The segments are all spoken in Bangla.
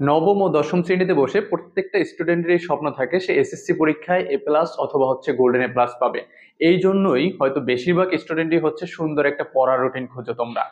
নবম ও দশম শ্রেণীতে বসে প্রত্যেকটা স্টুডেন্টেরই স্বপ্ন থাকে সে এসএসসি পরীক্ষায় এ প্লাস অথবা হচ্ছে গোল্ডেন এ প্লাস পাবে। এই জন্যই হয়তো বেশিরভাগ স্টুডেন্টই হচ্ছে সুন্দর একটা পড়ার রুটিন খোঁজো তোমরা।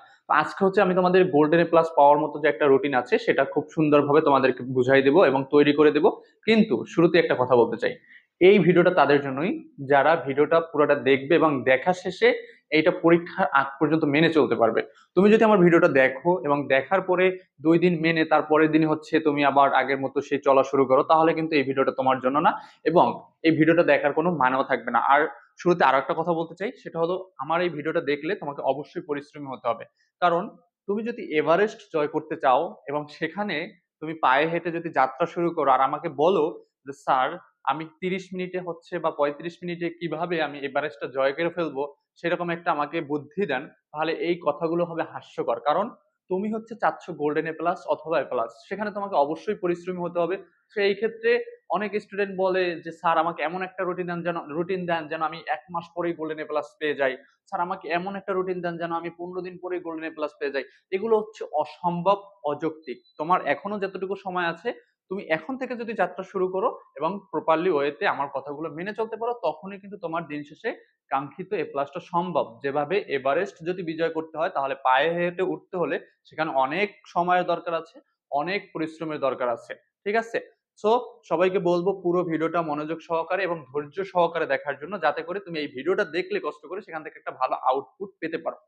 আজকে হচ্ছে আমি তোমাদের গোল্ডেন এ প্লাস পাওয়ার মতো যে একটা রুটিন আছে, সেটা খুব সুন্দরভাবে তোমাদেরকে বুঝাই দেবো এবং তৈরি করে দেবো। কিন্তু শুরুতে একটা কথা বলতে চাই। এই ভিডিওটা তাদের জন্যই। যারা ভিডিওটা পুরোটা দেখবে এবং দেখা শেষে এইটা পরীক্ষার আগ পর্যন্ত মেনে চলতে পারবে। তুমি যদি আমার ভিডিওটা দেখো এবং দেখার পরে দুই দিন মেনে তারপরের দিন হচ্ছে তুমি আবার আগের মতো সেই চলা শুরু করো, তাহলে কিন্তু এই ভিডিওটা তোমার জন্য না এবং এই ভিডিওটা দেখার কোনো মানেও থাকবে না। আর শুরুতে আরও একটা কথা বলতে চাই, সেটা হলো আমার এই ভিডিওটা দেখলে তোমাকে অবশ্যই পরিশ্রমী হতে হবে। কারণ তুমি যদি এভারেস্ট জয় করতে চাও এবং সেখানে তুমি পায়ে হেঁটে যদি যাত্রা শুরু করো, আর আমাকে বলো যে, স্যার আমি তিরিশ মিনিটে হচ্ছে বা পঁয়ত্রিশ মিনিটে কীভাবে আমি এভারেস্টটা জয় করে ফেলব, সেরকম একটা আমাকে বুদ্ধি দেন, তাহলে এই কথাগুলো হবে হাস্যকর। কারণ তুমি হচ্ছে চাচ্ছ গোল্ডেন এ প্লাস অথবা এ প্লাস সেখানে তোমাকে অবশ্যই পরিশ্রমী হতে হবে। সেই ক্ষেত্রে অনেক স্টুডেন্ট বলে যে, স্যার, আমাকে এমন একটা রুটিন দেন যেন রুটিন দেন যেন আমি এক মাস পরেই গোল্ডেন এ প্লাস পেয়ে যাই। স্যার, আমাকে এমন একটা রুটিন দেন যেন আমি পনেরো দিন পরেই গোল্ডেন এ প্লাস পেয়ে যাই। এগুলো হচ্ছে অসম্ভব অযৌক্তিক। তোমার এখনও যতটুকু সময় আছে তুমি এখন থেকে যদি যাত্রা শুরু করো এবং প্রপারলি ওয়েতে আমার কথাগুলো মেনে চলতে পারো, তখনই কিন্তু তোমার দিন শেষে কাঙ্ক্ষিত এ প্লাসটা সম্ভব। যেভাবে এভারেস্ট যদি বিজয় করতে হয়, তাহলে পায়ে হেঁটে উঠতে হলে সেখানে অনেক সময়ের দরকার আছে, অনেক পরিশ্রমের দরকার আছে। ঠিক আছে? সো সবাইকে বলব পুরো ভিডিওটা মনোযোগ সহকারে এবং ধৈর্য সহকারে দেখার জন্য যাতে করে তুমি এই ভিডিওটা দেখলে কষ্ট করে সেখান থেকে একটা ভালো আউটপুট পেতে পারো।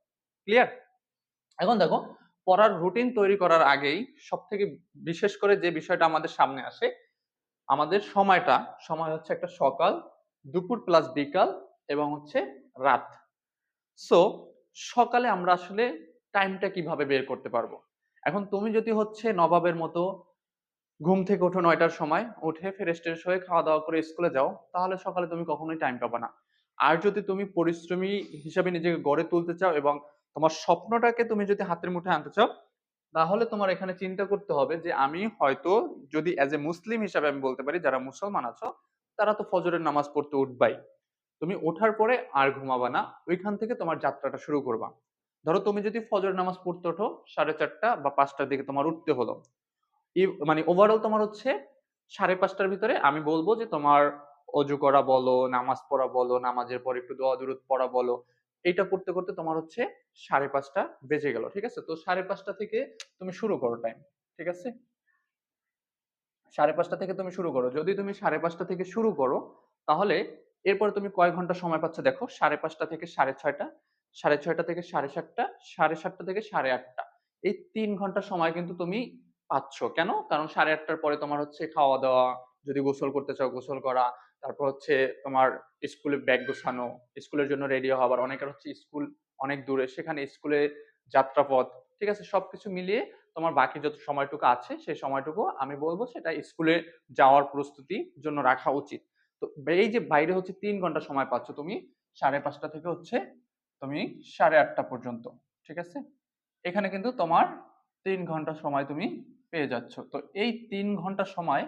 ক্লিয়ার এখন দেখো পড়ার রুটিন তৈরি করার আগেই সব থেকে বিশেষ করে যে বিষয়টা আমাদের সামনে আসে, আমাদের সময়টা, সময় হচ্ছে একটা সকাল, দুপুর প্লাস বিকাল এবং হচ্ছে রাত। সো সকালে আমরা আসলে টাইমটা কীভাবে বের করতে পারব? এখন তুমি যদি হচ্ছে নবাবের মতো ঘুম থেকে ওঠো নয়টার সময়, উঠে ফ্রেশ ট্রেশ হয়ে খাওয়া দাওয়া করে স্কুলে যাও, তাহলে সকালে তুমি কখনোই টাইম পাবে না। আর যদি তুমি পরিশ্রমী হিসাবে নিজেকে গড়ে তুলতে চাও এবং তোমার স্বপ্নটাকে তুমি যদি হাতের মুঠে আনতে চাও, তাহলে তোমার এখানে চিন্তা করতে হবে যে আমি হয়তো যদি অ্যাজ এ মুসলিম হিসাবে আমি বলতে পারি, যারা মুসলমান আছো, তারা তো ফজরের নামাজ পড়তে উঠবাই। তুমি ওঠার পরে আর ঘুমাবা না, ওইখান থেকে তোমার যাত্রাটা শুরু করবা। ধরো তুমি যদি ফজর নামাজ পড়তে ওঠো, সাড়ে চারটা বা পাঁচটার দিকে তোমার উঠতে হলো। মানে ওভারঅল তোমার হচ্ছে সাড়ে পাঁচটার ভিতরে আমি বলব যে তোমার অজু করা বলো, নামাজ পড়া বলো, নামাজের পর একটু দোয়া দুরুদ পড়া বলো এইটা করতে করতে তোমার হচ্ছে সাড়ে পাঁচটা বেজে গেল, ঠিক আছে? তো সাড়ে পাঁচটা থেকে তুমি শুরু করো টাইম ঠিক আছে? সাড়ে পাঁচটা থেকে তুমি শুরু করো। যদি তুমি সাড়ে পাঁচটা থেকে শুরু করো, তাহলে এরপরে তুমি কয় ঘণ্টা সময় পাচ্ছ দেখো? সাড়ে পাঁচটা থেকে সাড়ে ছয়টা সাড়ে ছয়টা থেকে সাড়ে সাতটা সাড়ে সাতটা থেকে সাড়ে আটটা। এই তিন ঘণ্টা সময় কিন্তু তুমি পাচ্ছ। কেন? কারণ সাড়ে আটটার পরে তোমার হচ্ছে খাওয়া দাওয়া যদি গোসল করতে চাও গোসল করা তারপর হচ্ছে তোমার স্কুলে ব্যাগ গোছানো স্কুলের জন্য রেডি হওয়া অনেকের হচ্ছে স্কুল অনেক দূরে, সেখানে স্কুলে যাত্রাপথ, ঠিক আছে? সবকিছু মিলিয়ে তোমার বাকি যত সময়টুকু আছে, সেই সময়টুকু আমি বলব সেটা স্কুলে যাওয়ার প্রস্তুতির জন্য রাখা উচিত। তো এই যে বাইরে হচ্ছে তিন ঘণ্টা সময় পাচ্ছ তুমি, সাড়ে পাঁচটা থেকে হচ্ছে তুমি সাড়ে আটটা পর্যন্ত, ঠিক আছে? এখানে কিন্তু তোমার তিন ঘণ্টা সময় তুমি পেয়ে যাচ্ছ। তো এই তিন ঘণ্টা সময়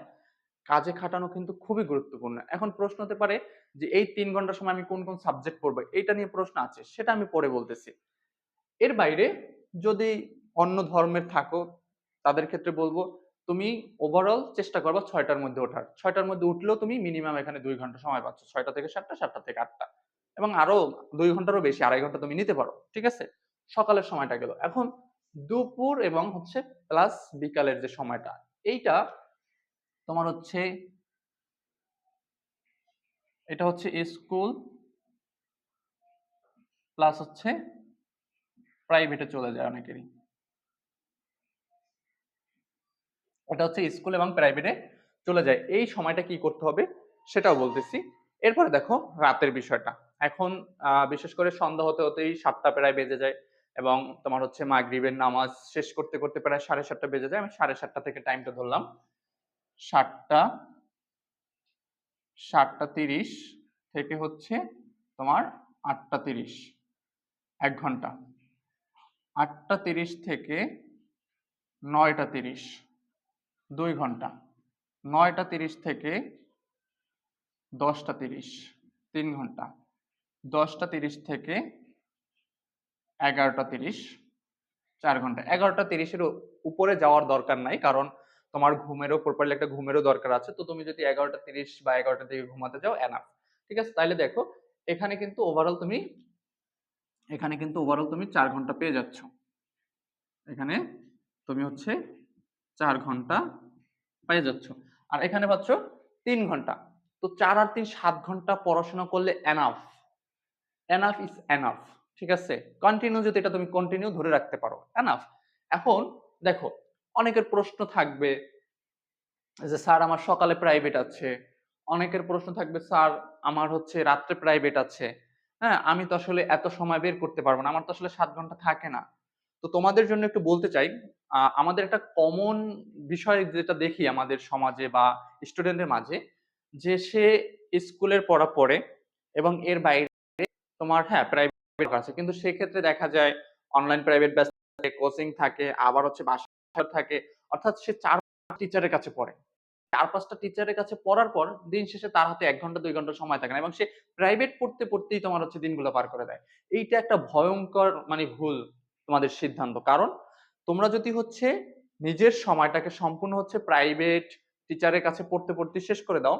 কাজে খাটানো কিন্তু খুবই গুরুত্বপূর্ণ। এখন প্রশ্ন হতে পারে যে এই তিন ঘণ্টা সময় আমি কোন কোন সাবজেক্ট পড়ব? এটা নিয়ে প্রশ্ন আছে, সেটা আমি পরে বলতেছি। এর বাইরে যদি অন্য ধর্মের থাকো, তাদের ক্ষেত্রে বলব, তুমি ওভারঅল চেষ্টা করবা ছয়টার মধ্যে ওঠার। ছয়টার মধ্যে উঠলেও তুমি মিনিমাম এখানে দুই ঘণ্টা সময় পাচ্ছ, ছয়টা থেকে সাতটা সাতটা থেকে আটটা। এবং আরও দুই ঘন্টারও বেশি, আড়াই ঘণ্টা তুমি নিতে পারো, ঠিক আছে? সকালের সময়টা গেল। এখন দুপুর এবং হচ্ছে প্লাস বিকালের যে সময়টা, এইটা তোমার হচ্ছে এটা হচ্ছে স্কুল প্লাস হচ্ছে প্রাইভেটে চলে যায় অনেকেরই। এটা হচ্ছে স্কুল এবং প্রাইভেটে চলে যায়। এই সময়টা কি করতে হবে সেটাও বলতেছি। এরপরে দেখো রাতের বিষয়টা। এখন বিশেষ করে সন্ধ্যা হতে হতেই সাতটা প্রায় বেজে যায় এবং তোমার হচ্ছে মাগরিবের নামাজ শেষ করতে করতে প্রায় সাড়ে সাতটা বেজে যায়। আমি সাড়ে সাতটা থেকে টাইমটা ধরলাম। সাতটা সাতটা তিরিশ থেকে হচ্ছে তোমার আটটা তিরিশ, এক ঘণ্টা। আটটা তিরিশ থেকে নয়টা তিরিশ, দুই ঘণ্টা। নয়টা তিরিশ থেকে দশটা তিরিশ, তিন ঘণ্টা। দশটা তিরিশ থেকে এগারোটা তিরিশ, চার ঘণ্টা। এগারোটা তিরিশের উপরে যাওয়ার দরকার নাই কারণ তোমার ঘুমেরও প্রপারলি একটা ঘুমেরও দরকার আছে, তো তুমি যদি এগারোটা তিরিশ বা এগারোটা দিকে ঘুমাতে যাও এনাফ ঠিক আছে? তাইলে দেখো, এখানে কিন্তু ওভারঅল তুমি, এখানে কিন্তু ওভারঅল তুমি চার ঘণ্টা পেয়ে যাচ্ছ। এখানে তুমি হচ্ছে চার ঘণ্টা পেয়ে যাচ্ছ। আর এখানে পাচ্ছ তিন ঘণ্টা, তো চার আর তিন সাত ঘণ্টা পড়াশোনা করলে এনাফ এনাফ ইজ এনাফ ঠিক আছে? কন্টিনিউ যদি এটা তুমি কন্টিনিউ ধরে রাখতে পারো এনাফ এখন দেখো অনেকের প্রশ্ন থাকবে যে, স্যার, আমার সকালে প্রাইভেট আছে। অনেকের প্রশ্ন থাকবে, স্যার, আমার হচ্ছে রাত্রে প্রাইভেট আছে। হ্যাঁ আমি তো আসলে এত সময় বের করতে পারব না, আমার তো আসলে সাত ঘণ্টা থাকে না। তো তোমাদের জন্য একটু বলতে চাই আমাদের একটা কমন বিষয় যেটা দেখি আমাদের সমাজে বা স্টুডেন্টের মাঝে, যে সে স্কুলের পড়া পড়ে এবং এর বাইরে তোমার হ্যাঁ প্রাইভেট আছে। কিন্তু সেক্ষেত্রে দেখা যায় অনলাইন প্রাইভেট ব্যাচ কোচিং থাকে, আবার হচ্ছে বাসা থাকে, অর্থাৎ সে চার টিচারের কাছে পড়ে। চার পাঁচটা টিচারের কাছে পড়ার পর দিন শেষে তার হাতে এক ঘণ্টা, দুই ঘণ্টা সময় থাকে না এবং সে প্রাইভেট পড়তে, পড়তেই তোমার হচ্ছে দিনগুলো পার করে দেয়। এইটা একটা ভয়ঙ্কর মানে ভুল তোমাদের সিদ্ধান্ত। কারণ তোমরা যদি হচ্ছে নিজের সময়টাকে সম্পূর্ণ হচ্ছে প্রাইভেট টিচারের কাছে পড়তে পড়তে শেষ করে দাও,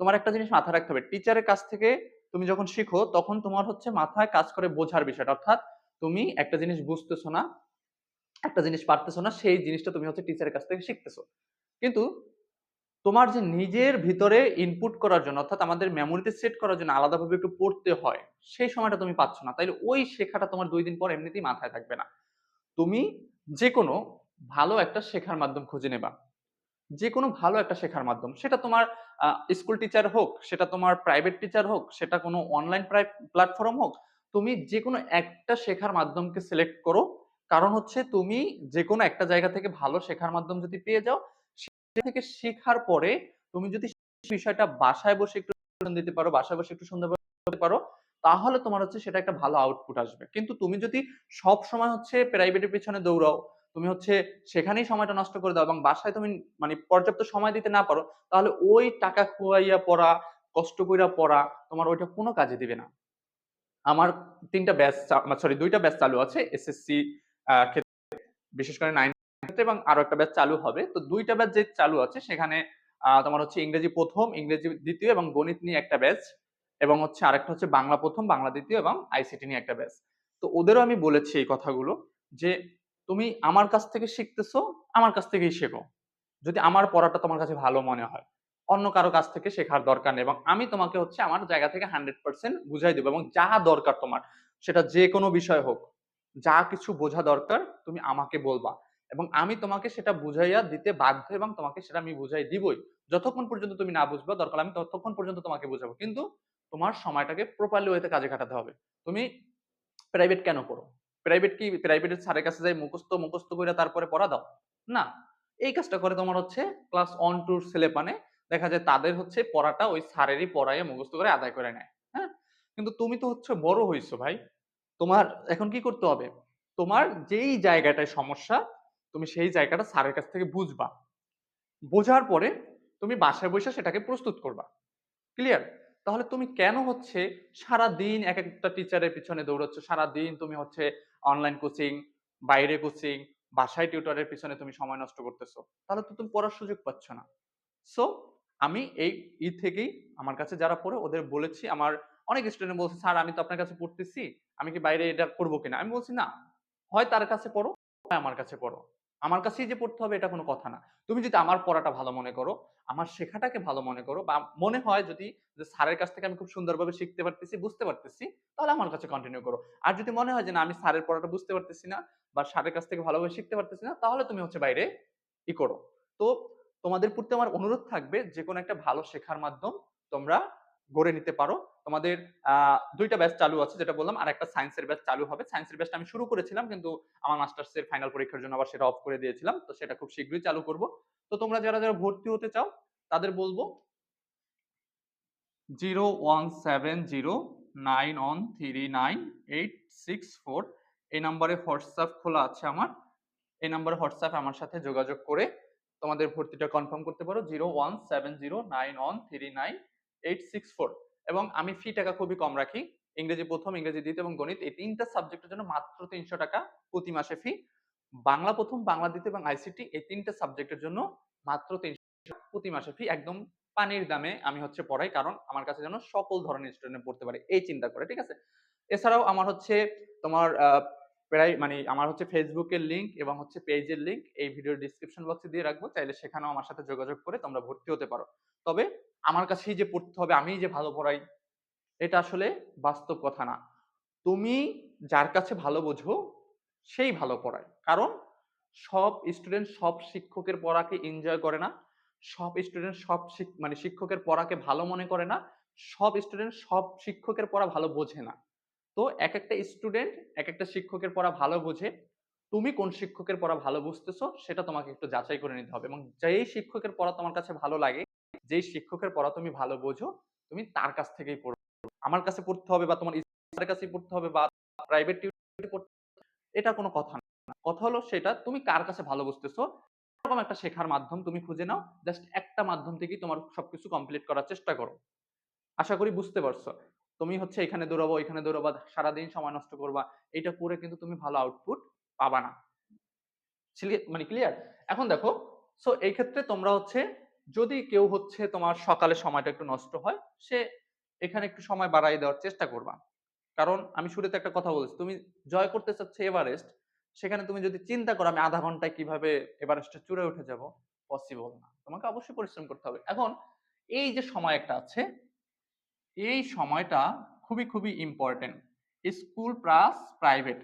তোমার একটা জিনিস মাথায় রাখতে হবে। টিচারের কাছ থেকে তুমি যখন শিখো, তখন তোমার হচ্ছে মাথায় কাজ করে বোঝার বিষয়টা। অর্থাৎ তুমি একটা জিনিস বুঝতেছো না একটা জিনিস পারতেছো না, সেই জিনিসটা তুমি হচ্ছে টিচারের কাছ থেকে শিখতেছো। কিন্তু তোমার যে নিজের ভিতরে ইনপুট করার জন্য, অর্থাৎ আমাদের মেমোরিতে সেট করার জন্য আলাদাভাবে একটু পড়তে হয়, সেই সময়টা তুমি পাচ্ছ না। তাইলে ওই শেখাটা তোমার দুই দিন পর এমনিতেই মাথায় থাকবে না। তুমি যে কোনো ভালো একটা শেখার মাধ্যম খুঁজে নেবা। যে কোনো ভালো একটা শেখার মাধ্যম। সেটা তোমার স্কুল টিচার হোক, সেটা তোমার প্রাইভেট টিচার হোক, সেটা কোনো অনলাইন প্ল্যাটফর্ম হোক, তুমি যে কোনো একটা শেখার মাধ্যমকে সিলেক্ট করো কারণ হচ্ছে তুমি যে কোনো একটা জায়গা থেকে ভালো শেখার মাধ্যম যদি পেয়ে যাও সে থেকে শেখার পরে তুমি যদি বিষয়টা বাসায় বসে একটু দিতে পারো, বাসায় বসে একটু সুন্দর পারো, তাহলে তোমার হচ্ছে সেটা একটা ভালো আউটপুট আসবে। কিন্তু তুমি যদি সব সময় হচ্ছে প্রাইভেটের পিছনে দৌড়াও, তুমি হচ্ছে সেখানেই সময়টা নষ্ট করে দাও এবং বাসায় তুমি মানে পর্যাপ্ত সময় দিতে না পারো, তাহলে ওই টাকা খুয়াইয়া পড়া, কষ্ট কইরা পড়া তোমার ওইটা কোনো কাজে দিবে না। আমার তিনটা ব্যাচ সরি দুইটা ব্যাচ চালু আছে এসএসসি ক্ষেত্রে বিশেষ করে নাইন ক্ষেত্রে এবং আরও একটা ব্যাচ চালু হবে। তো দুইটা ব্যাচ যে চালু আছে, সেখানে তোমার হচ্ছে ইংরেজি প্রথম, ইংরেজি দ্বিতীয় এবং গণিত নিয়ে একটা ব্যাচ এবং হচ্ছে আরেকটা হচ্ছে বাংলা প্রথম, বাংলা দ্বিতীয় এবং আইসিটি নিয়ে একটা ব্যাচ তো ওদেরও আমি বলেছি এই কথাগুলো যে, তুমি আমার কাছ থেকে শিখতেছো, আমার কাছ থেকেই শেখো। যদি আমার পড়াটা তোমার কাছে ভালো মনে হয়, অন্য কারও কাছ থেকে শেখার দরকার নেই এবং আমি তোমাকে হচ্ছে আমার জায়গা থেকে হান্ড্রেড পার্সেন্ট বুঝাই দেবো এবং যা দরকার তোমার, সেটা যে কোনো বিষয় হোক যা কিছু বোঝা দরকার তুমি আমাকে বলবা। এবং আমি তোমাকে সেটা বুঝাইয়া দিতে বাধ্য এবং তোমাকে সেটা আমি বুঝাই দিবই। যতক্ষণ পর্যন্ত তুমি না বুঝবা, দরকার আমি ততক্ষণ পর্যন্ত তোমাকে বুঝাবো। কিন্তু তোমার সময়টাকে প্রপারলি ওয়েতে কাজে কাটাতে হবে। তুমি প্রাইভেট কেন করো প্রাইভেট কি? প্রাইভেটের স্যারের কাছে যাই মুখস্থ মুখস্থ করে তারপরে পড়া দাও? না। এই কাজটা করে তোমার হচ্ছে ক্লাস ওয়ান টুর ছেলে পানে দেখা যায় তাদের হচ্ছে পড়াটা ওই স্যারেরই পড়ায় মুখস্থ করে আদায় করে নেয়। হ্যাঁ? কিন্তু তুমি তো হচ্ছে বড় হইছো ভাই। তোমার এখন কি করতে হবে? তোমার যেই জায়গাটায় সমস্যা, তুমি সেই জায়গাটা স্যারের কাছ থেকে বুঝবা। বোঝার পরে তুমি বাসায় বসে সেটাকে প্রস্তুত করবা। ক্লিয়ার তাহলে তুমি কেন হচ্ছে সারা দিন এক একটা টিচারের পিছনে দৌড়াচ্ছ? সারা দিন তুমি হচ্ছে অনলাইন কোচিং বাইরে কোচিং বাসায় টিউটরের পিছনে তুমি সময় নষ্ট করতেছো। তাহলে তো তুমি পড়ার সুযোগ পাচ্ছ না। সো আমি এই ই থেকেই আমার কাছে যারা পড়ে ওদের বলেছি, আমার অনেক স্টুডেন্ট বলছে, স্যার, আমি তো আপনার কাছে পড়তেছি। আমি কি বাইরে এটা করব কিনা? আমি বলছি, না, হয় তার কাছে পড়ো হয় আমার কাছে পড়ো আমার কাছেই যে পড়তে হবে এটা কোনো কথা না। তুমি যদি আমার পড়াটা ভালো মনে করো, আমার শেখাটাকে ভালো মনে করো বা মনে হয় যদি যে স্যারের কাছ থেকে আমি খুব সুন্দরভাবে শিখতে পারতেছি, বুঝতে পারতেছি, তাহলে আমার কাছে কন্টিনিউ করো। আর যদি মনে হয় যে, না, আমি স্যারের পড়াটা বুঝতে পারতেছি না বা স্যারের কাছ থেকে ভালোভাবে শিখতে পারতেছি না, তাহলে তুমি হচ্ছে বাইরে ই করো। তো তোমাদের প্রতি আমার অনুরোধ থাকবে যে কোনো একটা ভালো শেখার মাধ্যম তোমরা গড়ে নিতে পারো। তোমাদের দুইটা ব্যাচ চালু আছে, যেটা বললাম, আর একটা সায়েন্সের ব্যাচ চালু হবে। সায়েন্সের ব্যাচটা আমি শুরু করেছিলাম, কিন্তু আমার মাস্টার্স এর ফাইনাল পরীক্ষার জন্য আবার সেটা অফ করে দিয়েছিলাম, তো সেটা খুব শীঘ্রই চালু করব। তো তোমরা যারা যারা ভর্তি হতে চাও, তাদের বলব zero one seven zero nine one three nine eight six four এই নাম্বারে হোয়াটসঅ্যাপ খোলা আছে আমার। এই নাম্বারে হোয়াটসঅ্যাপ আমার সাথে যোগাযোগ করে তোমাদের ভর্তিটা কনফার্ম করতে পারো। Zero one seven zero nine one three nine eight six four এবং আমি ফি টাকা খুবই কম রাখি। ইংরেজি প্রথম, ইংরেজি দ্বিতীয় এবং গণিত, এই তিনটা সাবজেক্টের জন্য মাত্র তিনশো টাকা প্রতি মাসে ফি বাংলা প্রথম, বাংলা দ্বিতীয় এবং আইসিটি এই তিনটা সাবজেক্টের জন্য মাত্র তিনশো প্রতি মাসে ফি একদম পানির দামে আমি হচ্ছে পড়াই, কারণ আমার কাছে যেন সকল ধরনের স্টুডেন্ট পড়তে পারে, এই চিন্তা করে, ঠিক আছে? এছাড়াও আমার হচ্ছে তোমার প্রায় মানে আমার হচ্ছে ফেসবুকের লিঙ্ক এবং হচ্ছে পেজের লিঙ্ক এই ভিডিওর ডিসক্রিপশন বক্সে দিয়ে রাখব। চাইলে সেখানেও আমার সাথে যোগাযোগ করে তোমরা ভর্তি হতে পারো। তবে আমার কাছেই যে পড়তে হবে আমি যে ভালো পড়াই, এটা আসলে বাস্তব কথা না। তুমি যার কাছে ভালো বোঝো, সেই ভালো পড়ায়। কারণ সব স্টুডেন্ট সব শিক্ষকের পড়াকে এনজয় করে না, সব স্টুডেন্ট সব মানে শিক্ষকের পড়াকে ভালো মনে করে না, সব স্টুডেন্ট সব শিক্ষকের পড়া ভালো বোঝে না। তো এক একটা স্টুডেন্ট এক একটা শিক্ষকের পড়া ভালো বোঝে। তুমি কোন শিক্ষকের পড়া ভালো বুঝতেছো, সেটা তোমাকে একটু যাচাই করে নিতে হবে। এবং যেই শিক্ষকের পড়া তোমার কাছে ভালো লাগে, যেই শিক্ষকের পড়া তুমি ভালো বোঝো, তুমি তার কাছ থেকেই পড়ো। আমার কাছে পড়তে হবে বা তোমার স্যারের কাছে পড়তে হবে বা প্রাইভেট টিউটর পড়তে এটা কোনো কথা না। কথা হলো সেটা, তুমি কার কাছে ভালো বুঝতেছো, এরকম একটা শেখার মাধ্যম তুমি খুঁজে নাও জাস্ট একটা মাধ্যম থেকেই তোমার সবকিছু কমপ্লিট করার চেষ্টা করো। আশা করি বুঝতে পারছ। তুমি হচ্ছে এখানে দৌড়াবো এখানে দৌড়াবো, সারাদিন সময় নষ্ট করবা, এটা করে কিন্তু তুমি ভালো আউটপুট পাবা না। মানে ক্লিয়ার এখন দেখো সো এই ক্ষেত্রে তোমরা হচ্ছে, যদি কেউ হচ্ছে তোমার সকালে সময়টা একটু নষ্ট হয়, সে এখানে একটু সময় বাড়াই দেওয়ার চেষ্টা করবা। কারণ আমি শুরুতে একটা কথা বলেছি, তুমি জয় করতে চাচ্ছ এভারেস্ট সেখানে তুমি যদি চিন্তা করো আমি আধা ঘন্টায় কীভাবে এভারেস্টে চূড়ে উঠে যাব পসিবল না। তোমাকে অবশ্যই পরিশ্রম করতে হবে। এখন এই যে সময় একটা আছে এই সময়টা খুবই খুবই ইম্পর্টেন্ট স্কুল প্লাস প্রাইভেট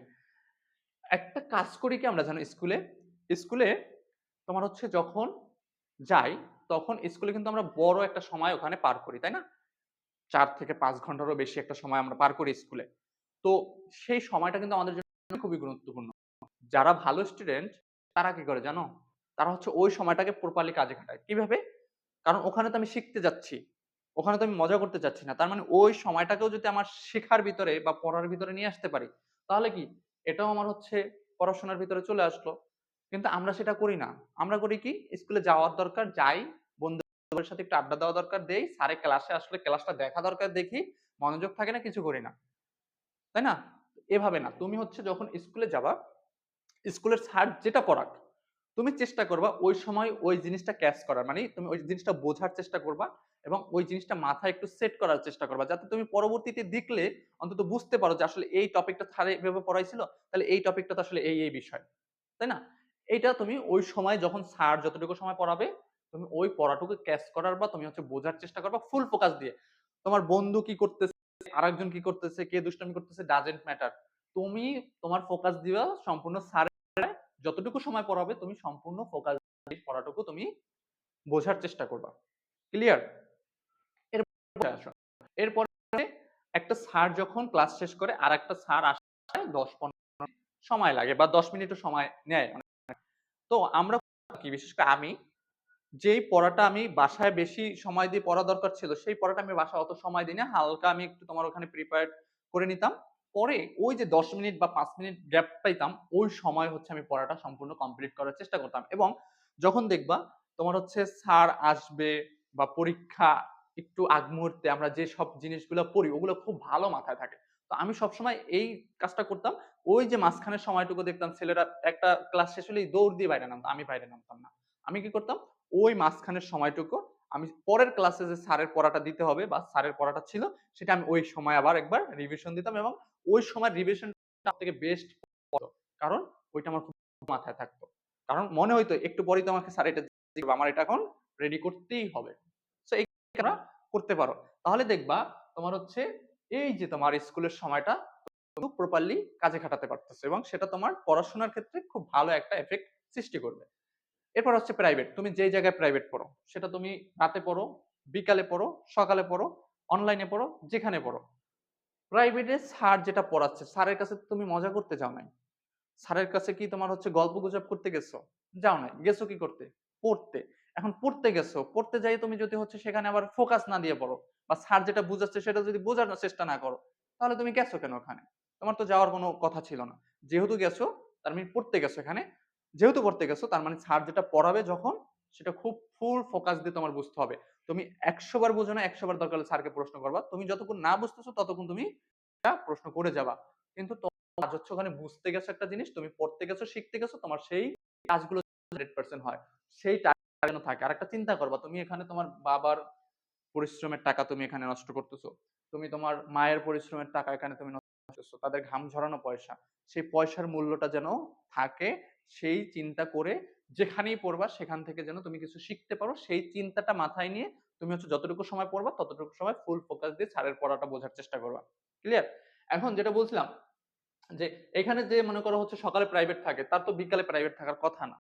একটা কাজ করি কি আমরা জানো স্কুলে? স্কুলে তোমার হচ্ছে যখন যাই, তখন স্কুলে কিন্তু আমরা বড় একটা সময় ওখানে পার করি, তাই না? চার থেকে পাঁচ ঘন্টারও বেশি একটা সময় আমরা পার করি স্কুলে। তো সেই সময়টা কিন্তু আমাদের জন্য খুবই গুরুত্বপূর্ণ। যারা ভালো স্টুডেন্ট তারা কি করে জানো? তারা হচ্ছে ওই সময়টাকে প্রপারলি কাজে খাটায়। কীভাবে? কারণ ওখানে তো আমি শিখতে যাচ্ছি। ওখানে তো আমি মজা করতে চাচ্ছি না। তার মানে ওই সময়টাকেও যদি আমার শেখার ভিতরে বা পড়ার ভিতরে নিয়ে আসতে পারি, তাহলে কি? এটাও আমার হচ্ছে পড়াশোনার ভিতরে চলে আসলো। কিন্তু আমরা সেটা করি না। আমরা করি কি? স্কুলে যাওয়ার দরকার, যাই। বন্ধুদের সাথে একটু আড্ডা দেওয়া দরকার দেই। স্যারে ক্লাসে আসলে ক্লাসটা দেখা দরকার দেখি। মনোযোগ থাকে না, কিছু করি না। তাই না? এভাবে না। তুমি হচ্ছে যখন স্কুলে যাবা, স্কুলের স্যার যেটা পড়াক তুমি চেষ্টা করবা ওই সময় ওই জিনিসটা ক্যাচ করার। মানে তুমি ওই জিনিসটা বোঝার চেষ্টা করবা এবং ওই জিনিসটা মাথায় একটু সেট করার চেষ্টা করবা যাতে তুমি পরবর্তীতে দেখলে অন্তত বুঝতে পারো যে আসলে এই টপিকটা স্যার এভাবে পড়াইছিল, তাহলে এই টপিকটা তো আসলে এই এই বিষয়। তাই না? এইটা তুমি ওই সময় যখন স্যার যতটুকু সময় পড়াবে, তুমি ওই পড়াটুকু ক্যাচ করার বা তুমি হচ্ছে বোঝার চেষ্টা করবা ফুল ফোকাস দিয়ে। তোমার বন্ধু কি করতেছে, আরেকজন কি করতেছে, কে দুষ্টামি করতেছে ডাজেন্ট ম্যাটার তুমি তোমার ফোকাস দিবা সম্পূর্ণ স্যার যতটুকু সময় পড়াবে, তুমি সম্পূর্ণ ফোকাস পড়াটুকু তুমি বোঝার চেষ্টা করবা। ক্লিয়ার এরপরে একটা স্যার যখন ক্লাস শেষ করে আর একটা স্যার আসে দশ পনেরো সময় লাগে বা দশ মিনিটও সময় নেয় তো আমরা কি, বিশেষ করে আমি, যেই পড়াটা আমি বাসায় বেশি সময় দিয়ে পড়া দরকার ছিল, সেই পড়াটা আমি বাসায় অত সময় দিই না হালকা আমি একটু তোমার ওখানে প্রিপেয়ার করে নিতাম। পরে ওই যে দশ মিনিট বা পাঁচ মিনিট গ্যাপ পাইতাম, ওই সময় হচ্ছে আমি পড়াটা সম্পূর্ণ কমপ্লিট করার চেষ্টা করতাম। এবং যখন দেখবা তোমার হচ্ছে স্যার আসবে বা পরীক্ষা একটু আগ মুহূর্তে আমরা যে সব জিনিসগুলো পড়ি, ওগুলো খুব ভালো মাথায় থাকে। তো আমি সবসময় এই কাজটা করতাম। ওই যে মাঝখানের সময়টুকু দেখতাম, ছেলেরা একটা ক্লাস শেষ হলেই দৌড় দিয়ে বাইরে নামতাম আমি বাইরে নামতাম না। আমি কি করতাম? ওই মাঝখানের সময়টুকু আমি পরের ক্লাসে যে স্যারের পড়াটা দিতে হবে বা স্যারের পড়াটা ছিল, সেটা আমি ওই সময় আবার একবার রিভিশন দিতাম এবং ওই সময় রিভিশন থেকে বেস্ট কারণ ওইটা আমার খুব মাথায় থাকতো। কারণ মনে হইতো একটু পরেই তো আমাকে স্যার এটা আমার এটা এখন রেডি করতেই হবে। সো এই তোমরা করতে পারো। তাহলে দেখবা তোমার হচ্ছে এই যে তোমার স্কুলের সময়টা তুমি প্রপারলি কাজে খাটাতে পারতেছো এবং সেটা তোমার পড়াশোনার ক্ষেত্রে খুব ভালো একটা এফেক্ট সৃষ্টি করবে। এরপর হচ্ছে প্রাইভেট তুমি যেই জায়গায় প্রাইভেট পড়ো, সেটা তুমি রাতে পড়ো, বিকালে পড়ো, সকালে পড়ো অনলাইনে পড়ো, যেখানে পড়ো। প্রাইভেটে স্যার যেটা পড়াচ্ছে, স্যারের কাছে তুমি মজা করতে যাও নাই। স্যারের কাছে কি তোমার হচ্ছে গল্প গুজব করতে গেছো? যাও নাই। গেছো কি করতে? পড়তে। এখন পড়তে গেছো। পড়তে যাই তুমি যদি হচ্ছে সেখানে আবার ফোকাস না দিয়ে পড়ো বা স্যার যেটা বুঝাচ্ছে সেটা যদি বোঝানোর চেষ্টা না করো, তাহলে তুমি গেছো কেন ওখানে? তোমার তো যাওয়ার কোনো কথা ছিল না। যেহেতু গেছো, তার মানে পড়তে গেছো এখানে। যেহেতু পড়তে গেছো, তার মানে স্যার যেটা পড়াবে যখন সেটা খুব ফুল ফোকাস দিয়ে তোমার বুঝতে হবে। তুমি একশো বার বোঝো না, একশো বার দরকার স্যারকে প্রশ্ন করবা। তুমি যতক্ষণ না বুঝতেছো, ততক্ষণ তুমি প্রশ্ন করে যাবা। কিন্তু কাজ হচ্ছে ওখানে বুঝতে গেছো একটা জিনিস, তুমি পড়তে গেছো, শিখতে গেছো, তোমার সেই কাজগুলো হান্ড্রেড পার্সেন্ট হয়। সেই যেন থাকে। আর একটা চিন্তা করবা, তুমি এখানে তোমার বাবার পরিশ্রমের টাকা তুমি এখানে নষ্ট করতেছো। তুমি তোমার মায়ের পরিশ্রমের টাকা এখানে তুমি নষ্ট তাদের ঘাম ঝরানো পয়সা। সেই পয়সার মূল্যটা যেন থাকে, সেই চিন্তা করে যেখানেই পড়বা, সেখান থেকে যেন তুমি কিছু শিখতে পারো। সেই চিন্তাটা মাথায় নিয়ে তুমি হচ্ছে যতটুকু সময় পড়বা, ততটুকু সময় ফুল ফোকাস দিয়ে স্যারের পড়াটা বোঝার চেষ্টা করবা। ক্লিয়ার এখন যেটা বলছিলাম, যে এখানে যে মনে করো হচ্ছে সকালে প্রাইভেট থাকে, তার তো বিকালে প্রাইভেট থাকার কথা না।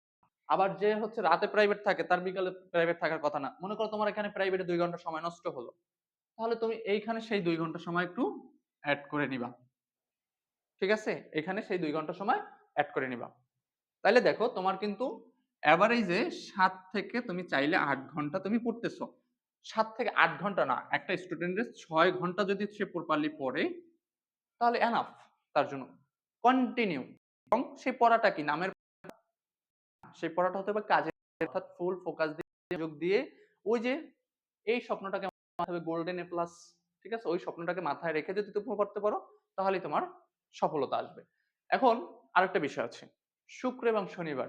আবার যে হচ্ছে রাতে প্রাইভেট থাকে, তার বিকালে প্রাইভেট থাকার কথা না। মনে করো তোমার এখানে প্রাইভেটে দুই ঘণ্টা সময় নষ্ট হলো। তাহলে তুমি এইখানে সেই দুই ঘণ্টা সময় একটু অ্যাড করে নিবা। ঠিক আছে? এখানে সেই দুই ঘণ্টা সময় অ্যাড করে নিবা। তাইলে দেখো, তোমার কিন্তু অ্যাভারেজে সাত থেকে তুমি চাইলে আট ঘণ্টা তুমি পড়তেছো। সাত থেকে আট ঘণ্টা না, একটা স্টুডেন্টের ছয় ঘণ্টা যদি সে প্রপারলি পড়ে, তাহলে এনাফ তার জন্য। কন্টিনিউ এবং সেই পড়াটা কি? নামের সেই পড়াটা হতে হবে কাজে অর্থাৎ ফুল ফোকাস দিয়ে যোগ দিয়ে, ওই যে এই স্বপ্নটাকে মাথায় গোল্ডেন এ প্লাস ঠিক আছে? ওই স্বপ্নটাকে মাথায় রেখে যদি তুমি করতে পারো, তাহলেই তোমার সফলতা আসবে। এখন আরেকটা বিষয় আছে। শুক্র এবং শনিবার।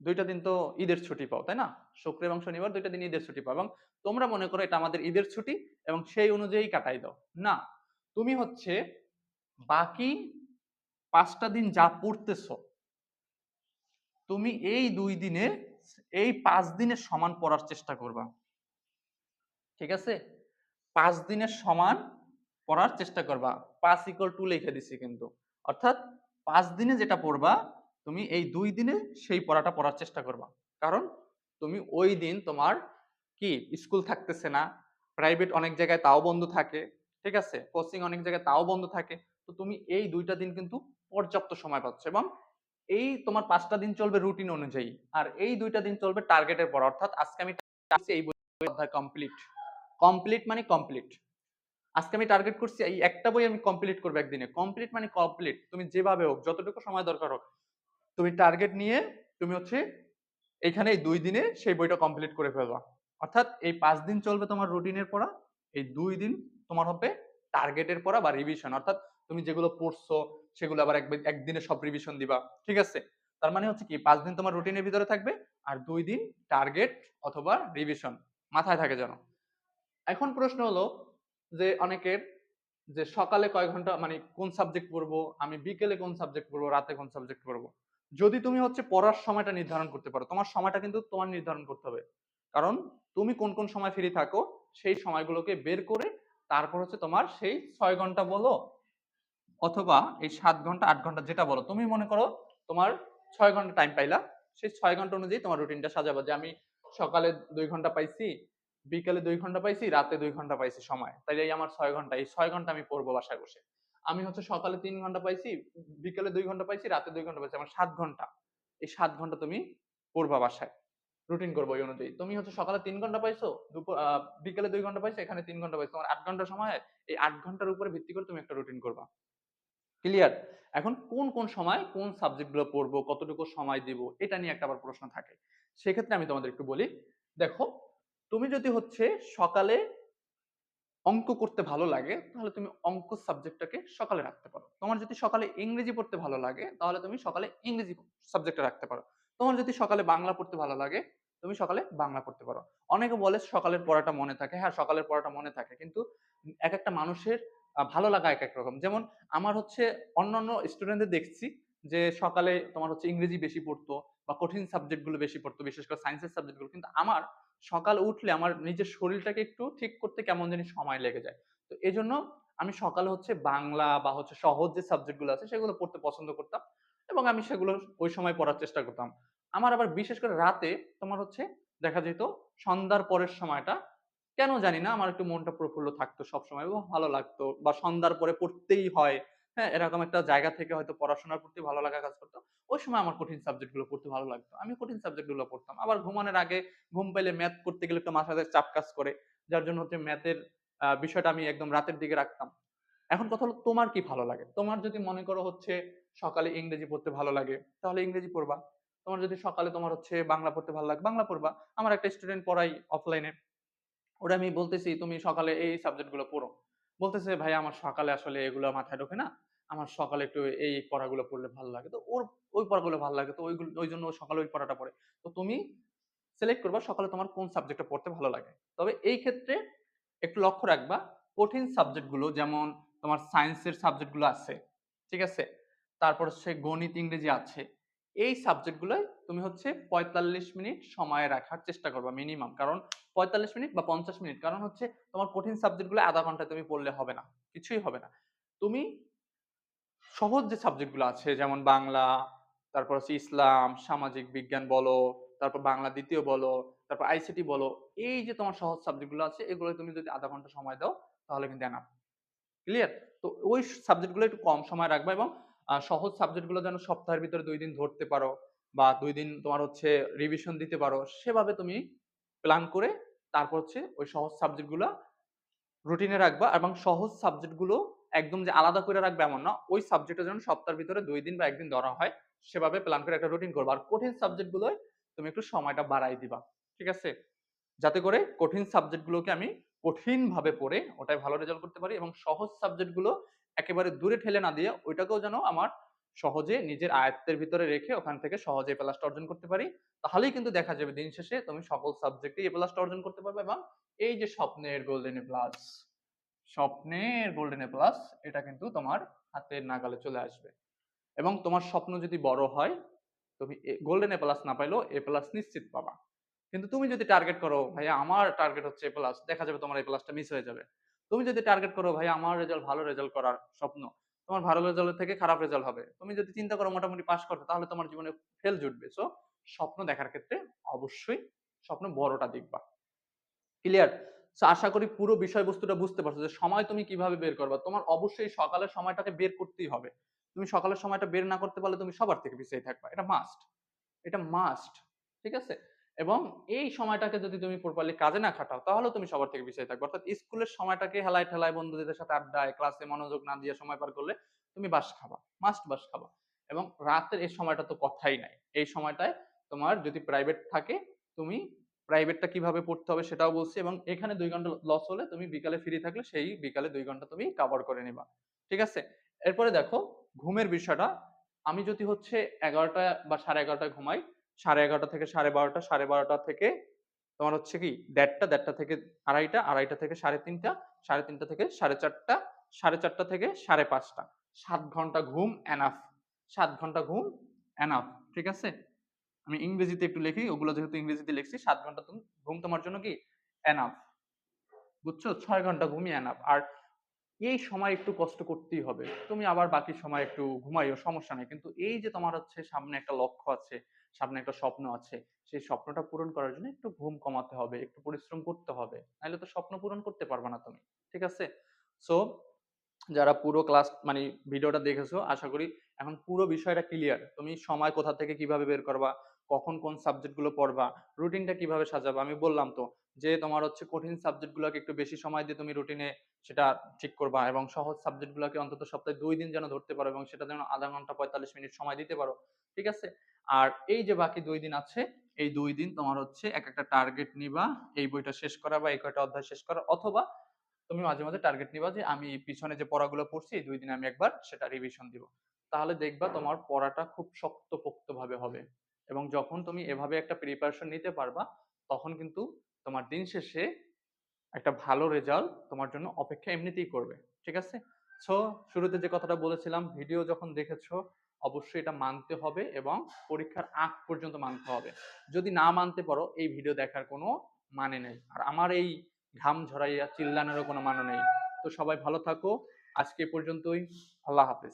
দুইটা দিন তো ঈদের ছুটি পাও, তাই না? শুক্র এবং শনিবার দুইটা দিন ঈদের ছুটি পাও এবং তোমরা মনে করো এটা আমাদের ঈদের ছুটি এবং সেই অনুযায়ী কাটাই দাও। না, তুমি হচ্ছে বাকি পাঁচটা দিন যা পড়তেছো, তুমি এই দুই দিনে, এই পাঁচ দিনের সমান পড়ার চেষ্টা করবা। ঠিক আছে? পাঁচ দিনের সমান পড়ার চেষ্টা করবা। পাঁচ ইকল টু লিখে দিছি কিন্তু। অর্থাৎ পাঁচ দিনে যেটা পড়বা তুমি এই দুই দিনে সেই পড়াটা পড়ার চেষ্টা করবা। কারণ তুমি ওই দিন তোমার কি, স্কুল থাকতেছে না প্রাইভেট অনেক জায়গায় তাও বন্ধ থাকে, ঠিক আছে? কোচিং অনেক জায়গায় তাও বন্ধ থাকে। তো তুমি এই দুইটা দিন কিন্তু পর্যাপ্ত সময় পাচ্ছ এবং এই তোমার পাঁচটা দিন চলবে রুটিন অনুযায়ী। আর এই দুইটা দিন চলবে টার্গেটের পর। অর্থাৎ আজকে আমি এই অধ্যায় কমপ্লিট কমপ্লিট মানে কমপ্লিট আজকে আমি টার্গেট করছি এই একটা বই আমি কমপ্লিট করব একদিনে। কমপ্লিট মানে কমপ্লিট তুমি যেভাবে হোক, যতটুকু সময় দরকার হোক তুমি টার্গেট নিয়ে তুমি হচ্ছে এখানে দুই দিনে সেই বইটা কমপ্লিট করে ফেলবা। অর্থাৎ এই পাঁচ দিন চলবে তোমার রুটিনের পড়া, এই দুই দিন তোমার হবে টার্গেটের পড়া বা রিভিশন অর্থাৎ তুমি যেগুলো পড়ছো, সেগুলো আবার একদিনে সব রিভিশন দিবা। ঠিক আছে? তার মানে হচ্ছে কি, পাঁচ দিন তোমার রুটিনের ভিতরে থাকবে আর দুই দিন টার্গেট অথবা রিভিশন মাথায় থাকে যেন। এখন প্রশ্ন হলো যে অনেকের যে সকালে কয় ঘণ্টা মানে কোন সাবজেক্ট পড়ব, আমি বিকেলে কোন সাবজেক্ট পড়ব, রাতে কোন সাবজেক্ট পড়ব? যদি তুমি হচ্ছে পড়ার সময়টা নির্ধারণ করতে পারো, তোমার সময়টা কিন্তু তোমার নির্ধারণ করতে হবে। কারণ তুমি কোন কোন সময় ফ্রি থাকো, সেই সময়গুলোকে বের করে তারপর হচ্ছে তোমার সেই ছয় ঘণ্টা বলো অথবা এই সাত ঘণ্টা, আট ঘণ্টা যেটা বলো, তুমি মনে করো তোমার ছয় ঘণ্টা টাইম পাইলা। সেই ছয় ঘণ্টা অনুযায়ী তোমার রুটিনটা সাজাবো যে আমি সকালে দুই ঘণ্টা পাইছি, বিকালে দুই ঘণ্টা পাইছি, রাতে দুই ঘণ্টা পাইছি সময়। তাইলে এই আমার ছয় ঘণ্টা, এই ছয় ঘণ্টা আমি পড়ব বাসায় বসে। আমি হচ্ছে সকালে তিন ঘণ্টা পাইছি, বিকালে দুই ঘণ্টা পাইছি, রাতে দুই ঘণ্টা পাইছি, আমার সাত ঘণ্টা। এই সাত ঘণ্টা তুমি পড়বা বাসায়। রুটিন করব এই অনুযায়ী। তুমি হচ্ছে সকালে তিন ঘণ্টা পাইছো, দুপুর বিকালে দুই ঘণ্টা পাইছো, এখানে তিন ঘণ্টা পাইছো। তোমার আট ঘণ্টা সময়, এই আট ঘণ্টার উপরে ভিত্তি করে তুমি একটা রুটিন করবা। ক্লিয়ার এখন কোন কোন সময়, কোন সাবজেক্টগুলো পড়ব, কতটুকু সময় দিব, এটা নিয়ে একটা আবার প্রশ্ন থাকে। সেক্ষেত্রে আমি তোমাদের একটু বলি, দেখো, তুমি যদি হচ্ছে সকালে অঙ্ক করতে ভালো লাগে, তাহলে তুমি অঙ্ক সাবজেক্টটাকে সকালে রাখতে পারো। তোমার যদি সকালে ইংরেজি পড়তে ভালো লাগে, তাহলে তুমি সকালে ইংরেজি সাবজেক্টটা রাখতে পারো। তোমার যদি সকালে বাংলা পড়তে ভালো লাগে, তুমি সকালে বাংলা পড়তে পারো। অনেকে বলে সকালের পড়াটা মনে থাকে। হ্যাঁ সকালের পড়াটা মনে থাকে, কিন্তু এক একটা মানুষের ভালো লাগা এক এক রকম। যেমন আমার হচ্ছে অন্যান্য স্টুডেন্টদের দেখছি যে সকালে তোমার হচ্ছে ইংরেজি বেশি পড়তো বা কঠিন সাবজেক্টগুলো বেশি পড়তো, বিশেষ করে সায়েন্সের সাবজেক্টগুলো কিন্তু আমার সকাল উঠলে আমার নিজের শরীরটাকে একটু ঠিক করতে কেমন জানি সময় লেগে যায়। তো এই জন্য আমি সকালে হচ্ছে বাংলা বা হচ্ছে সহজ যে সাবজেক্টগুলো আছে সেগুলো পড়তে পছন্দ করতাম এবং আমি সেগুলো ওই সময় পড়ার চেষ্টা করতাম। আমার আবার বিশেষ করে রাতে তোমার হচ্ছে দেখা যেত সন্ধ্যার পরের সময়টা কেন জানি না আমার একটু মনটা প্রফুল্ল থাকতো সবসময় এবং ভালো লাগতো বা সন্ধ্যার পরে পড়তেই হয় হ্যাঁ এরকম একটা জায়গা থেকে হয়তো পড়াশোনার প্রতি ভালো লাগা কাজ করতো। ওই সময় আমার কঠিন সাবজেক্টগুলো পড়তে ভালো লাগতো। আমি কঠিন সাবজেক্টগুলো পড়তাম। আবার ঘুমানোর আগে ঘুম পেলে ম্যাথ করতে গেলে একটু মাথায় চাপ কাজ করে, যার জন্য হচ্ছে ম্যাথের বিষয়টা আমি একদম রাতের দিকে রাখতাম। এখন কথা হলো তোমার কি ভালো লাগে? তোমার যদি মনে করো হচ্ছে সকালে ইংরেজি পড়তে ভালো লাগে, তাহলে ইংরেজি পড়বা। তোমার যদি সকালে তোমার হচ্ছে বাংলা পড়তে ভালো লাগে, বাংলা পড়বা। আমার একটা স্টুডেন্ট পড়াই অফলাইনে ওটা আমি বলতেছি, তুমি সকালে এই সাবজেক্টগুলো পড়ো। বলতেছে, ভাই, আমার সকালে আসলে এগুলো মাথায় ঢোকে না। আমার সকালে একটু এই পড়াগুলো পড়লে ভালো লাগে। তো ওর, ওই পড়াগুলো ভালো লাগে, তো ওইগুলো, ওই জন্য সকালে ওই পড়াটা পড়ে। তো তুমি সিলেক্ট করবা সকালে তোমার কোন সাবজেক্টটা পড়তে ভালো লাগে। তবে এই ক্ষেত্রে একটু লক্ষ্য রাখবা, কঠিন সাবজেক্টগুলো যেমন তোমার সায়েন্সের সাবজেক্টগুলো আছে, ঠিক আছে? তারপর হচ্ছে গণিত, ইংরেজি আছে। এই সাবজেক্টগুলোয় তুমি হচ্ছে পঁয়তাল্লিশ মিনিট সময় রাখার চেষ্টা করবা মিনিমাম কারণ পঁয়তাল্লিশ মিনিট বা পঞ্চাশ মিনিট, কারণ হচ্ছে তোমার কঠিন সাবজেক্টগুলো আধা ঘন্টায় তুমি পড়লে হবে না, কিছুই হবে না। তুমি সহজ যে সাবজেক্টগুলো আছে, যেমন বাংলা, তারপর হচ্ছে ইসলাম, সামাজিক বিজ্ঞান বলো, তারপর বাংলা দ্বিতীয় বলো, তারপর আইসিটি বলো, এই যে তোমার সহজ সাবজেক্টগুলো আছে এগুলো তুমি যদি আধা ঘণ্টা সময় দাও, তাহলে কিন্তু এনাফ ক্লিয়ার তো ওই সাবজেক্টগুলো একটু কম সময় রাখবা এবং সহজ সাবজেক্টগুলো যেন সপ্তাহের ভিতরে দুই দিন ধরতে পারো বা দুই দিন তোমার হচ্ছে রিভিশন দিতে পারো, সেভাবে তুমি প্ল্যান করে তারপর হচ্ছে ওই সহজ সাবজেক্টগুলো রুটিনে রাখবা এবং সহজ সাবজেক্টগুলো একদম যে আলাদা করে রাখবে এমন না, ওই সাবজেক্টের জন্য সপ্তাহের ভিতরে দুই দিন বা একদিন ধরা হয়, সেভাবে প্ল্যান করে একটা রুটিন করবা। আর কঠিন সাবজেক্টগুলোয় তুমি একটু সময়টা বাড়াই দিবা, ঠিক আছে? যাতে করে কঠিন সাবজেক্টগুলোকে আমি কঠিন ভাবে পড়ে ওটাই ভালো রেজাল্ট করতে পারি এবং সহজ সাবজেক্টগুলো একেবারে দূরে ঠেলে না দিয়ে ওইটাকেও যেন আমার সহজে নিজের আয়ত্তের ভিতরে রেখে ওখান থেকে সহজে প্লাসটা অর্জন করতে পারি। তাহলেই কিন্তু দেখা যাবে দিন শেষে তুমি সকল সাবজেক্টে এ প্লাসটা অর্জন করতে পারবে এবং এই যে স্বপ্নের গোল্ডেন এ প্লাস স্বপ্নের গোল্ডেন এ প্লাস এটা কিন্তু তোমার হাতের নাগালে চলে আসবে। এবং তোমার স্বপ্ন যদি বড় হয়, তুমি গোল্ডেন এ প্লাস না পাইলেও এ প্লাস নিশ্চিত পাবা। কিন্তু তুমি যদি টার্গেট করো, ভাইয়া, আমার টার্গেট হচ্ছে এ প্লাস দেখা যাবে তোমার এ প্লাসটা মিস হয়ে যাবে। তুমি যদি টার্গেট করো, ভাই, আমার রেজাল্ট ভালো রেজাল্ট করার স্বপ্ন, তোমার ভালো রেজাল্টের থেকে খারাপ রেজাল্ট হবে। তুমি যদি চিন্তা করো, মোটামুটি পাস করতে তাহলে তোমার জীবনে ফেল জুটবে। সো স্বপ্ন দেখার ক্ষেত্রে অবশ্যই স্বপ্ন বড়টা দেখবা। ক্লিয়ার সো আশা করি পুরো বিষয়বস্তুটা বুঝতে পারছ যে সময় তুমি কীভাবে বের করবা। তোমার অবশ্যই সকালের সময়টাকে বের করতেই হবে। তুমি সকালের সময়টা বের না করতে পারলে তুমি সবার থেকে পিছিয়ে থাকবা। এটা মাস্ট এটা মাস্ট ঠিক আছে? এবং এই সময়টাকে যদি তুমি প্রপারলি কাজে না খাটাও তাহলে তুমি সবার থেকে পিছিয়ে থাকবে। অর্থাৎ স্কুলের সময়টাকে হেলায় ঠেলায় বন্ধুদের সাথে আড্ডায় ক্লাসে মনোযোগ না দিয়ে সময় পার করলে তুমি বাস খাবা মাস্ট বাস খাবা। এবং রাতের এই সময়টা তো কথাই নাই। এই সময়টায় তোমার যদি প্রাইভেট থাকে, তুমি প্রাইভেটটা কীভাবে পড়তে হবে সেটাও বলছি এবং এখানে দুই ঘণ্টা লস হলে তুমি বিকালে ফ্রি থাকলে সেই বিকালে দুই ঘণ্টা তুমি কাভার করে নিবা। ঠিক আছে? এরপরে দেখো, ঘুমের বিষয়টা। আমি যদি হচ্ছে এগারোটা বা সাড়ে এগারোটায় ঘুমাই সাড়ে এগারোটা থেকে সাড়ে বারোটা সাড়ে বারোটা থেকে তোমার হচ্ছে কি দেড়টা দেড়টা থেকে আড়াইটা আড়াইটা থেকে সাড়ে তিনটা সাড়ে তিনটা থেকে সাড়ে চারটা সাড়ে চারটা থেকে সাড়ে পাঁচটা। সাত ঘণ্টা ঘুম এনাফ সাত ঘণ্টা ঘুম এনাফ ঠিক আছে? আমি ইংরেজিতে একটু লিখি, ওগুলো যেহেতু ইংরেজিতে লিখছি, সাত ঘণ্টা ঘুম তোমার জন্য কি? এনাফ বুঝছ? ছয় ঘণ্টা ঘুমিয়ে এনাফ আর এই সময় একটু কষ্ট করতেই হবে। তুমি আবার বাকি সময় একটু ঘুমাইও, সমস্যা নেই। কিন্তু এই যে তোমার হচ্ছে সামনে একটা লক্ষ্য আছে সামনে একটা স্বপ্ন আছে। সেই স্বপ্নটা পূরণ করার জন্য একটু ঘুম কমাতে হবে, একটু পরিশ্রম করতে হবে। নাহলে তো স্বপ্ন পূরণ করতে পারবে না তুমি, ঠিক আছে? সো যারা পুরো ক্লাস মানে ভিডিওটা দেখেছ, আশা করি এখন পুরো বিষয়টা ক্লিয়ার তুমি সময় কোথা থেকে কীভাবে বের করবা, কখন কোন সাবজেক্টগুলো পড়বা রুটিনটা কীভাবে সাজাবা, আমি বললাম তো। যে তোমার হচ্ছে কঠিন সাবজেক্ট গুলোকে একটু বেশি সময় দিয়ে তুমি রুটিনে সেটা ঠিক করবা এবং সহজ সাবজেক্ট গুলোকে অন্তত সপ্তাহে দুই দিন যেন ধরতে পারো এবং সেটা যেন আধা ঘণ্টা পঁয়তাল্লিশ মিনিট সময় দিতে পারো, ঠিক আছে? আর এই যে বাকি দুই দিন আছে, এই দুই দিন তোমার হচ্ছে এক একটা টার্গেট নিবা, এই বইটা শেষ করা বা এই কয়টা অধ্যায় শেষ করা, অথবা তুমি মাঝে মাঝে টার্গেট নিবা যে আমি পিছনে যে পড়াগুলো পড়ছি, এই দুই দিন আমি একবার সেটা রিভিশন দিব। তাহলে দেখবা তোমার পড়াটা খুব শক্তপোক্ত ভাবে হবে এবং যখন তুমি এভাবে একটা প্রিপারেশন নিতে পারবা, তখন কিন্তু তোমার দিন শেষে একটা ভালো রেজাল্ট তোমার জন্য অপেক্ষা এমনিতেই করবে, ঠিক আছে? সো শুরুতে যে কথাটা বলেছিলাম ভিডিও যখন দেখেছ, অবশ্যই এটা মানতে হবে এবং পরীক্ষার আগ পর্যন্ত মানতে হবে। যদি না মানতে পারো, এই ভিডিও দেখার কোনো মানে নেই। আর আমার এই ঘাম ঝরাইয়া চিল্লানোরও কোনো মানে নেই। তো সবাই ভালো থাকো। আজকে পর্যন্তই। আল্লাহ হাফেজ।